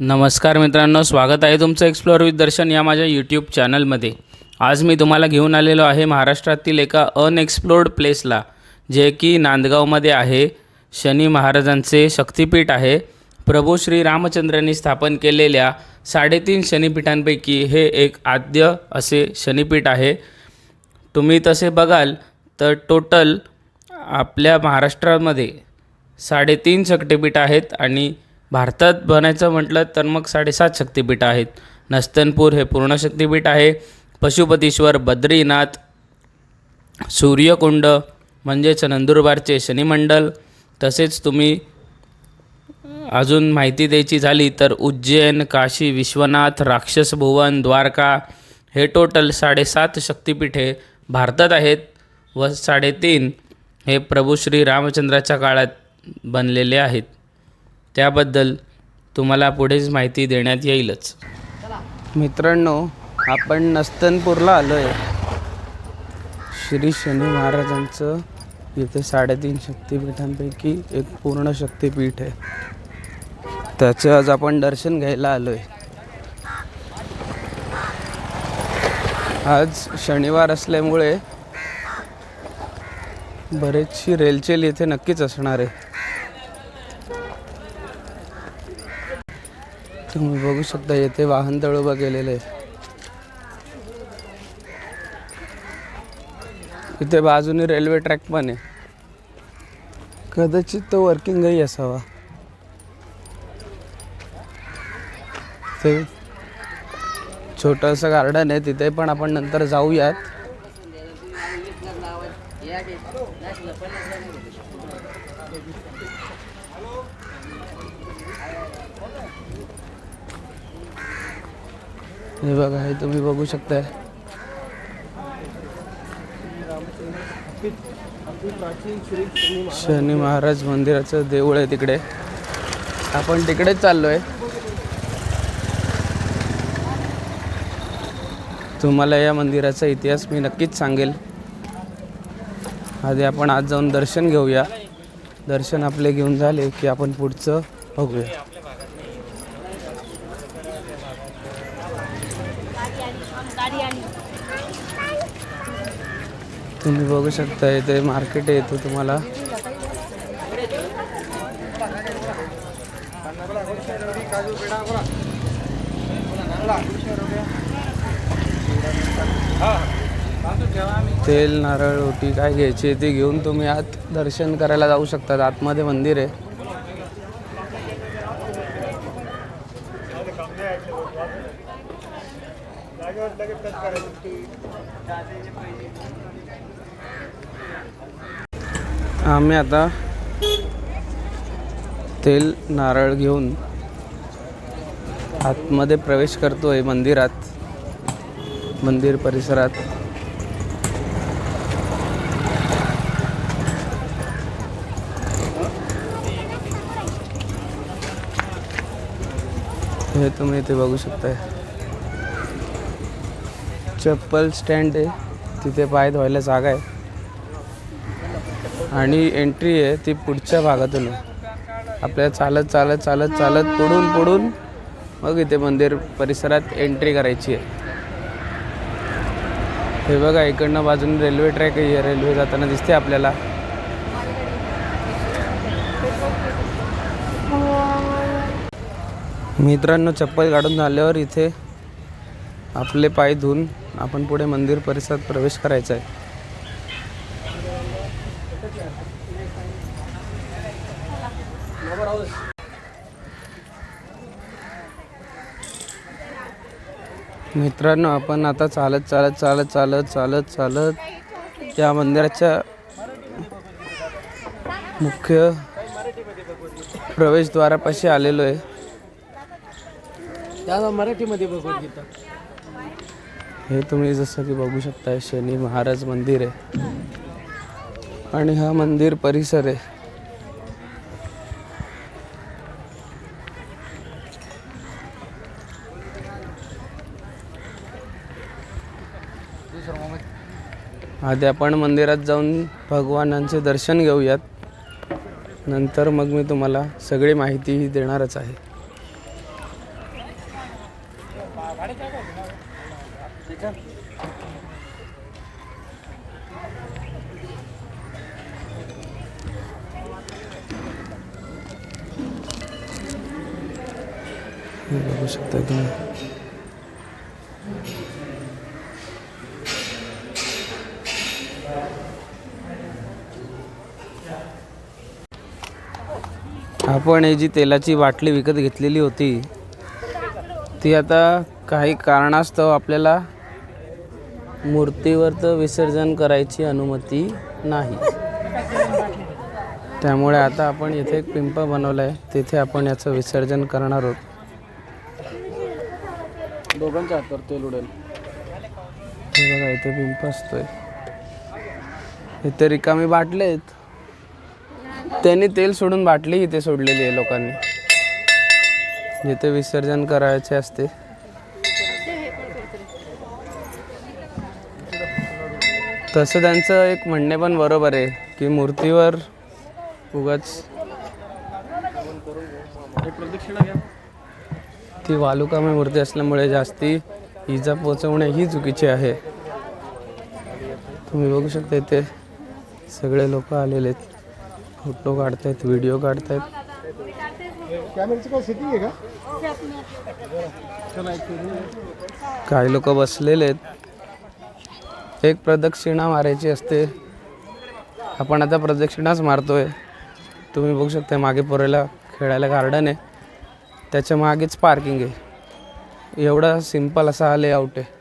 नमस्कार मित्रांनो स्वागत आहे तुमचं एक्सप्लोअर विथ दर्शन या माझ्या यूट्यूब चॅनलमध्ये आज मी तुम्हाला घेऊन आलेलो आहे महाराष्ट्रातील एका अनएक्सप्लोर्ड प्लेसला जे की नांदगावमध्ये आहे. शनी महाराजांचे शक्तिपीठ आहे. प्रभू श्री रामचंद्रांनी स्थापन केलेल्या साडेतीन शनिपीठांपैकी हे एक आद्य असे शनिपीठ आहे. तुम्ही तसे बघाल तर टोटल आपल्या महाराष्ट्रामध्ये साडेतीन शक्तिपीठ आहेत आणि भारतात बनायचं म्हटलं तर मग साडेसात शक्तिपीठ आहेत. नस्तनपूर हे पूर्ण शक्तिपीठ आहे. पशुपतीश्वर बद्रीनाथ सूर्यकुंड म्हणजेच नंदुरबारचे शनिमंडल. तसेच तुम्ही अजून माहिती द्यायची झाली तर उज्जैन काशी विश्वनाथ राक्षस भुवन द्वारका हे टोटल साडेसात शक्तिपीठे भारतात आहेत व साडेतीन हे प्रभू श्री रामचंद्राच्या काळात बनलेले आहेत. त्याबद्दल तुम्हाला पुढेच माहिती देण्यात येईलच. मित्रांनो आपण नस्तनपूरला आलो आहे श्री शनी महाराजांचं इथे साडेतीन शक्तिपीठांपैकी एक पूर्ण शक्तिपीठ आहे. त्याचं आज आपण दर्शन घ्यायला आलो आहे आज शनिवार असल्यामुळे बरेचशी रेलचेल इथे नक्कीच असणार आहे. तुम्ही बघू शकता येथे वाहन तळोबा केलेलं आहे इथे बाजूने रेल्वे ट्रॅक पण आहे. कदाचित तो वर्किंगही असावा. ते छोटंसं गार्डन आहे तिथे पण आपण नंतर जाऊयात. हे बघा हे तुम्ही बघू शकताय. शनी महाराज मंदिराचं देऊळ आहे तिकडे. आपण तिकडेच चाललोय. तुम्हाला या मंदिराचा इतिहास मी नक्कीच सांगेल. आधी आपण आज जाऊन दर्शन घेऊया. दर्शन आपले घेऊन झाले की आपण पुढचं बघूया. तुम्ही बघू शकता इथे मार्केट येतो तुम्हाला. तेल नारळ रोटी काय घ्यायची ते घेऊन तुम्ही आत दर्शन करायला जाऊ शकतात. आतमध्ये मंदिर आहे. आम्ही आता तेल नारळ घेऊन आतमध्ये प्रवेश करतो आहे मंदिरात मंदिर परिसरात. हे तुम्ही इथे बघू शकताय. चप्पल स्टँड आहे तिथे पाय धुवायला जागा आहे. आणि एंट्री आहे ती पुढच्या भागातून. आहे आपल्याला चालत चालत चालत चालत पुढून पुढून मग इथे मंदिर परिसरात एंट्री करायची आहे. हे बघा इकडनं बाजून रेल्वे ट्रॅक आहे. रेल्वे जाताना दिसते आपल्याला. मित्रांनो चप्पल काढून झाल्यावर इथे आपले पाय धुवून आपण पुढे मंदिर परिसरात प्रवेश करायचा आहे. मित्रांनो आपण आता चालत चालत चालत चालत चालत चालत या मंदिराच्या मुख्य प्रवेशद्वारापाशी आलेलो आहे. त्या मराठीमध्ये भगवद्गीता. हे तुम्ही जसं की बघू शकता शनी महाराज मंदिर आहे. आणि हा मंदिर परिसर आहे. आधी आपण मंदिरात जाऊन भगवानांचे दर्शन घेऊयात. नंतर मग मी तुम्हाला सगळी माहिती देणारच आहे. बघू शकता तुम्ही. आपण ही जी तेलाची बाटली विकत घेतलेली होती ती आता काही कारणास्तव आपल्याला मूर्तीवरचं विसर्जन करायची अनुमती नाही. त्यामुळे आता आपण इथे एक पिंप बनवला आहे तिथे आपण याचं विसर्जन करणार आहोत. दोघांच्या हातावर तेल उडेल. बघा इथे पिंप असतोय. इथे रिकामी बाटले आहेत. त्यांनी तेल सोडून बाटली इथे सोडलेली आहे लोकांनी. जिथे विसर्जन करायचे असते. तसं त्यांचं एक म्हणणे पण बरोबर आहे की मूर्तीवर उगाच ती वालुकामय मूर्ती असल्यामुळे जास्ती इजा पोचवणे ही चुकीचे आहे. तुम्ही बघू शकता इथे सगळे लोक आलेले आहेत. फोटो काढतायत व्हिडिओ काढतायत. काही लोक बसलेले आहेत. एक प्रदक्षिणा मारायची असते. आपण आता प्रदक्षिणाच मारतोय. तुम्ही बघू शकता मागे पोरायला खेळायला गार्डन आहे. त्याच्या मागेच पार्किंग आहे. एवढा सिंपल असा लेआउट आहे.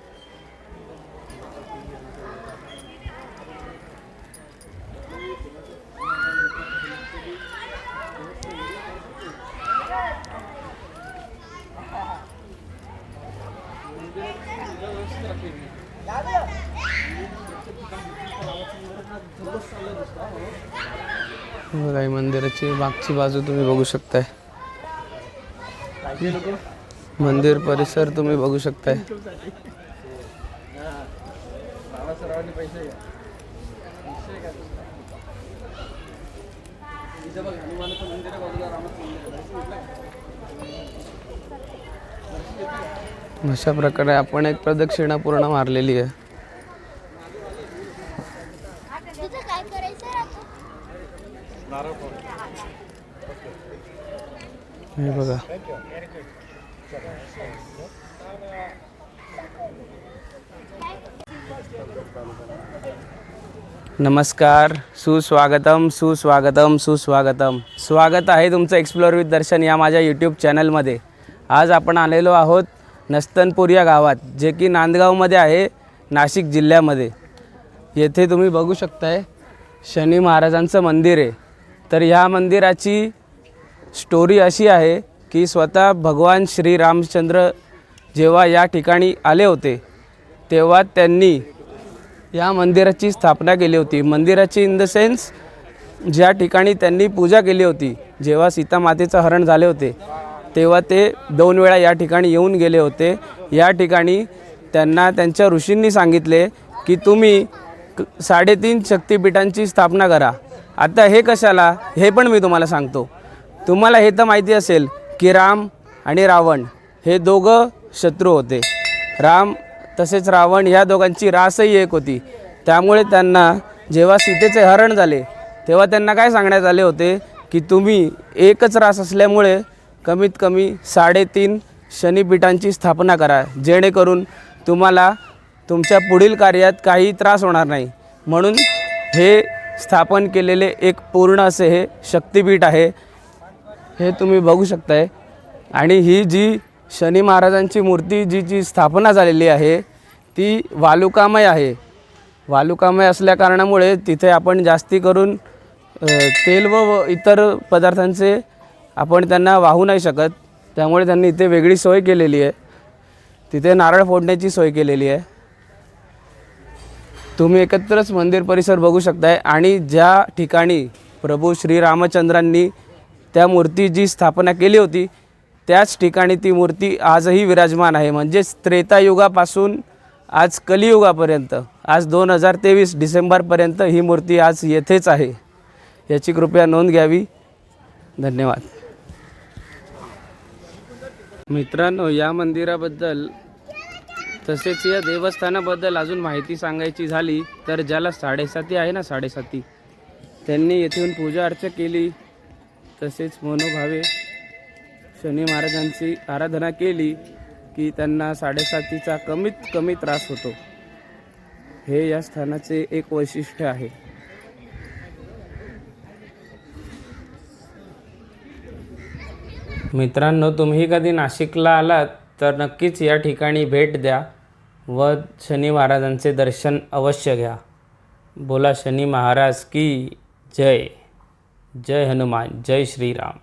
ही मंदिराची मागची बाजू तुम्ही बघू शकताय. मंदिर परिसर तुम्ही बघू शकताय. अशा प्रकारे आपण एक प्रदक्षिणा पूर्ण मारलेली आहे. हे बघा. नमस्कार. सुस्वागतम सुस्वागतम सुस्वागतम. स्वागत आहे तुमचं एक्सप्लोर विथ दर्शन या माझ्या यूट्यूब चॅनलमध्ये आज आपण आलेलो आहोत नस्तनपूर या गावात जे की नांदगावमध्ये आहे नाशिक जिल्ह्यामध्ये. येथे तुम्ही बघू शकताय शनी महाराजांचं मंदिर आहे. तर ह्या मंदिराची स्टोरी अशी आहे की स्वतः भगवान श्री रामचंद्र जेव्हा या ठिकाणी आले होते तेव्हा त्यांनी या मंदिराची स्थापना केली होती. मंदिराची इन द सेन्स ज्या ठिकाणी त्यांनी पूजा केली होती जेव्हा सीता मातेचं हरण झाले होते तेव्हा ते दोन वेळा या ठिकाणी येऊन गेले होते. या ठिकाणी त्यांना त्यांच्या ऋषींनी सांगितले की तुम्ही क- साडेतीन शक्तिपीठांची स्थापना करा. आता हे कशाला? हे पण मी तुम्हाला सांगतो. तुम्हाला हे तर माहिती असेल की राम आणि रावण हे दोघं शत्रू होते. राम तसेच रावण ह्या दोघांची रासही एक होती. त्यामुळे त्यांना जेव्हा सीतेचे हरण झाले तेव्हा त्यांना काय सांगण्यात आले होते की तुम्ही एकच रास असल्यामुळे कमीत कमी साडेतीन शनिपीठांची स्थापना करा. जेणेकरून तुम्हाला तुमच्या पुढील कार्यात काही त्रास होणार नाही. म्हणून हे स्थापन केलेले एक पूर्ण असे हे शक्तिपीठ आहे. हे तुम्ही बघू शकताय. आणि ही जी शनी महाराजांची मूर्ती जी जी स्थापना झालेली आहे ती वालुकामय आहे. वालुकामय असल्या कारणामुळे तिथे आपण जास्ती करून तेल व व इतर पदार्थांचे आपण त्यांना वाहू नाही शकत. त्यामुळे त्यांनी इथे वेगळी सोय केलेली आहे. तिथे नारळ फोडण्याची सोय केलेली आहे. तुम्ही एकत्रच मंदिर परिसर बघू शकताय आणि ज्या ठिकाणी प्रभू श्रीरामचंद्रांनी त्या मूर्तीची स्थापना केली होती त्याच ठिकाणी ती मूर्ती आजही विराजमान आहे. म्हणजेच त्रेतायुगापासून आज कलियुगापर्यंत आज दोन हजार तेवीस डिसेंबरपर्यंत ही मूर्ती आज येथेच आहे. याची कृपया नोंद घ्यावी. धन्यवाद. मित्रांनो या मंदिराबद्दल तसेच या देवस्थानाबद्दल अजून माहिती सांगायची झाली तर ज्याला साडेसाती आहे ना साडेसाती. त्यांनी येथून पूजा अर्चा केली. तसेच मनोभावे शनी महाराजांची आराधना केली की त्यांना साडेसातीचा कमीत कमी त्रास होतो. हे या स्थानाचे एक वैशिष्ट्य आहे. मित्रांनो तुम्ही कधी नाशिकला आलात तर नक्कीच या ठिकाणी भेट द्या व शनी महाराजांचे दर्शन अवश्य घ्या. बोला शनी महाराज की जय. जय हनुमान जय श्रीराम.